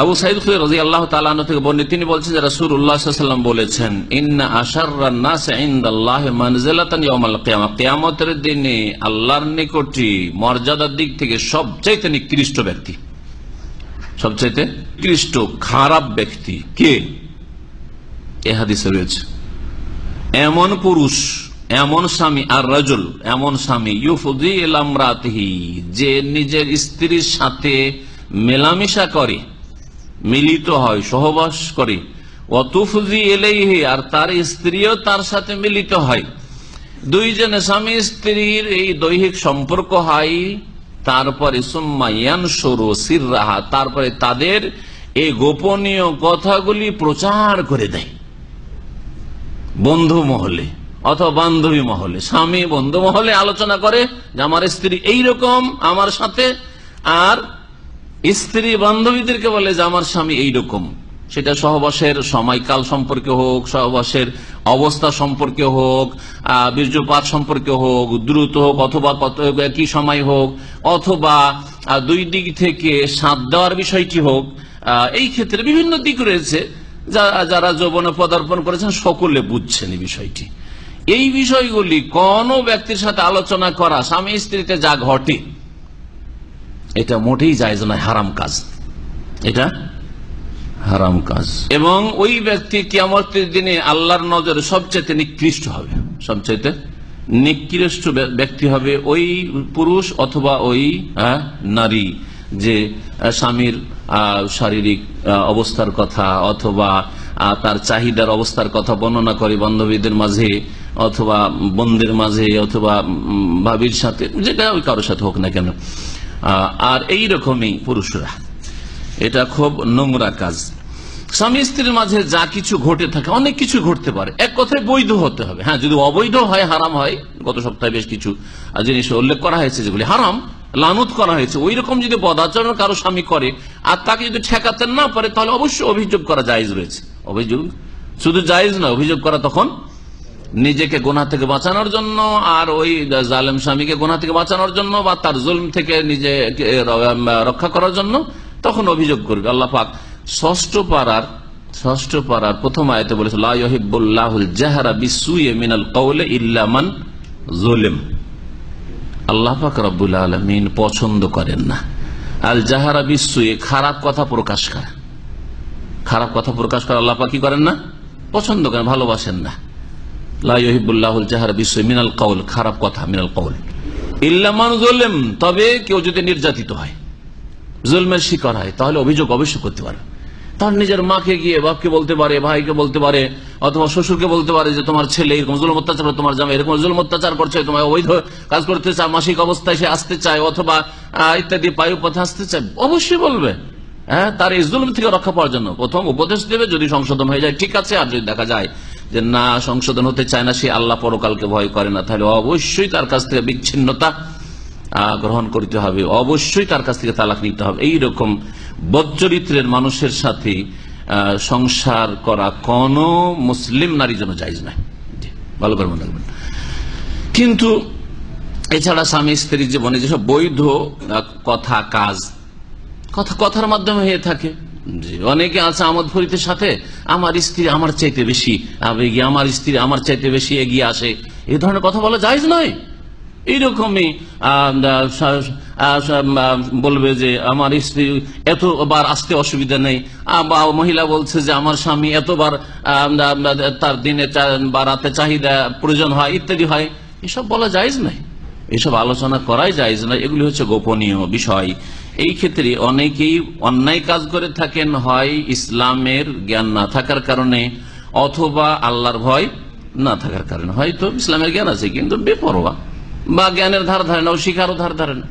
আবু সাইদ খুই রাজি আল্লাহ তালাহ থেকে বর্ণিত, তিনি বলছেন যে রাসুল উল্লাহাম বলেছেন, ইন্না আশার দিনে আল্লাহর নিকটি মর্যাদার দিক থেকে সবচাইতে নিকৃষ্ট ব্যক্তি। সবচাইতে নিকৃষ্ট খারাপ ব্যক্তি কে? এ হাদিসে রয়েছে। এমন পুরুষ, এমন স্বামী, আর রাজুল, এমন স্বামী ইউফুদি এলামরাতহি যে নিজের স্ত্রীর সাথে মেলামেশা করে মিলিত হয়, সহবাস করে। অতুফজি এলেই আর তার স্ত্রীও তার সাথে মিলিত হয়। দুইজনে স্বামী স্ত্রীর এই দৈহিক সম্পর্ক হয়। তারপরে সরু তারপরে তাদের এই গোপনীয় কথাগুলি প্রচার করে দেয়। বন্ধু মহলে অথবা বান্ধবী মহলে, স্বামী বন্ধু মহলে আলোচনা করে যে, আমার স্ত্রী এইরকম আমার সাথে। আর স্ত্রী বান্ধবীদেরকে বলে যে, আমার স্বামী এইরকম। সেটা সহবাসের সময়কাল সম্পর্কে হোক, সহবাসের অবস্থা সম্পর্কে হোক বীর্যপাত সম্পর্কে হোক, দ্রুত হোক, অথবা কত কি সময় হোক, অথবা দুই দিক থেকে সাঁত দেওয়ার বিষয়টি হোক এই ক্ষেত্রে বিভিন্ন দিক রয়েছে। যারা যৌবনে পদার্পণ করেছেন সকলে বুঝছেন এই বিষয়টি। এই বিষয়গুলি কোন ব্যক্তির সাথে আলোচনা করা, স্বামী স্ত্রীতে যা ঘটে এটা মোটেই জায়জ নয়, হারাম কাজ। এটা হারাম কাজ। এবং ওই ব্যক্তি কিয়ামতের দিনে আল্লাহর নজরে সবচেয়ে নিকৃষ্ট হবে। সবচেয়ে নিকৃষ্ট ব্য- ব্যক্তি হবে ওই পুরুষ অথবা ওই নারী যে স্বামীর শারীরিক অবস্থার কথা অথবা তার চাহিদার অবস্থার কথা বর্ণনা করে বান্ধবীদের মাঝে অথবা বন্ধের মাঝে অথবা ভাবির সাথে, যেটা ওই কারোর সাথে হোক না কেন। আর এই রকমই পুরুষরা। এটা খুব নোংরা কাজ। স্বামী স্ত্রীর মাঝে যা কিছু ঘটে থাকে, অনেক কিছু ঘটতে পারে। এক কথায় বৈধ হতে হবে। হ্যাঁ যদি অবৈধ হয়, হারাম হয়, গত সপ্তাহে বেশ কিছু জিনিস উল্লেখ করা হয়েছে যেগুলি হারাম, লানত করা হয়েছে। ওই রকম যদি বদাচরণ কারও স্বামী করে আর তাকে যদি ঠেকাতে না পারে, তাহলে অবশ্যই অভিযোগ করা জায়জ রয়েছে। অভিযোগ? শুধু জায়েজ না অভিযোগ করা তখন নিজেকে গোনা থেকে বাঁচানোর জন্য, আর ওই জালেম স্বামীকে গোনা থেকে বাঁচানোর জন্য, বা তার জুলম থেকে নিজেকে রক্ষা করার জন্য, তখন অভিযোগ করবে আল্লাহ পাক। ষষ্ঠ পাড়ার ষষ্ঠ পাড়ার প্রথম আয়তে বলেছে লাহিবুল্লাহুল জাহারা বিসুয়ে মিনাল কৌলে ইল্লামান জোলেম। আল্লাহ পাক রব্বুল আলমিন পছন্দ করেন না। আল জাহারা বিসুয়ে খারাপ কথা প্রকাশ করা খারাপ কথা প্রকাশ করা আল্লাহ পাক কি করেন না? পছন্দ করেন, ভালোবাসেন না। লাহিবুল্লাহুল জাহারা বিসুয়ে মিনাল কৌল খারাপ কথা, মিনাল কৌল ইল্লামান তবে কেউ যদি নির্যাতিত হয় জুলমের শিকার হয়, তাহলে অভিযোগ অবশ্যই করতে পারে। তার নিজের মাকে গিয়ে বাপকে বলতে পারে, ভাইকে বলতে পারে, অথবা শ্বশুরকে বলতে পারে যে তোমার ছেলে এরকম জুলম অত্যাচার তোমার জামা এরকম জুলম অত্যাচার করছে, তোমার অবৈধ কাজ করতে চায়, মাসিক অবস্থায় সে আসতে চায়, অথবা ইত্যাদি পায়ু পথে আসতে চায়, অবশ্যই বলবে। হ্যাঁ তার এই থেকে রক্ষা পাওয়ার জন্য প্রথম উপদেশ দেবে, যদি সংশোধন হয়ে যায়, ঠিক আছে, আর যদি দেখা যায় যে না সংশোধন হতে চায় না সে আল্লাহ পরকালকে ভয় করে না। তাহলে অবশ্যই তার কাছ থেকে বিচ্ছিন্নতা গ্রহণ করতে হবে। অবশ্যই তার কাছ থেকে তালাক নিতে হবে। এই রকম বদচরিত্রের মানুষের সাথে সংসার করা কোন মুসলিম নারীর জন্য জায়জ নয়। জি, ভালো করে মনে রাখবেন। কিন্তু এছাড়া স্বামী স্ত্রীর জীবনে যেসব বৈধ কথা কাজ কথা কথার মাধ্যমে হয়ে থাকে। অনেকে আছে আমোদ ফরিতের সাথে, আমার স্ত্রী আমার চাইতে বেশি আবেগী, আমার স্ত্রী আমার চাইতে বেশি এগিয়ে আসে। এই ধরনের কথা বলা যায় নয়। এইরকমই বলবে যে আমার স্ত্রী এতবার আসতে অসুবিধা নেই। বা, মহিলা বলছে যে আমার স্বামী এতবার তার দিনে বা রাতে চাহিদা প্রয়োজন হয়, ইত্যাদি হয়। এসব বলা যায় নাই এসব আলোচনা করাই যায় না এগুলি হচ্ছে গোপনীয় বিষয়। এই ক্ষেত্রে অনেকেই অন্যায় কাজ করে থাকেন, হয় ইসলামের জ্ঞান না থাকার কারণে, অথবা আল্লাহর ভয় না থাকার কারণে। হয়তো ইসলামের জ্ঞান আছে, কিন্তু বেপরোয়া। বা জ্ঞানের ধার ধারে না শিকারও ধার ধারে না।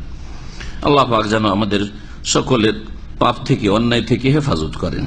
আল্লাহ যেন আমাদের সকলের পাপ থেকে, অন্যায় থেকে হেফাজত করেন।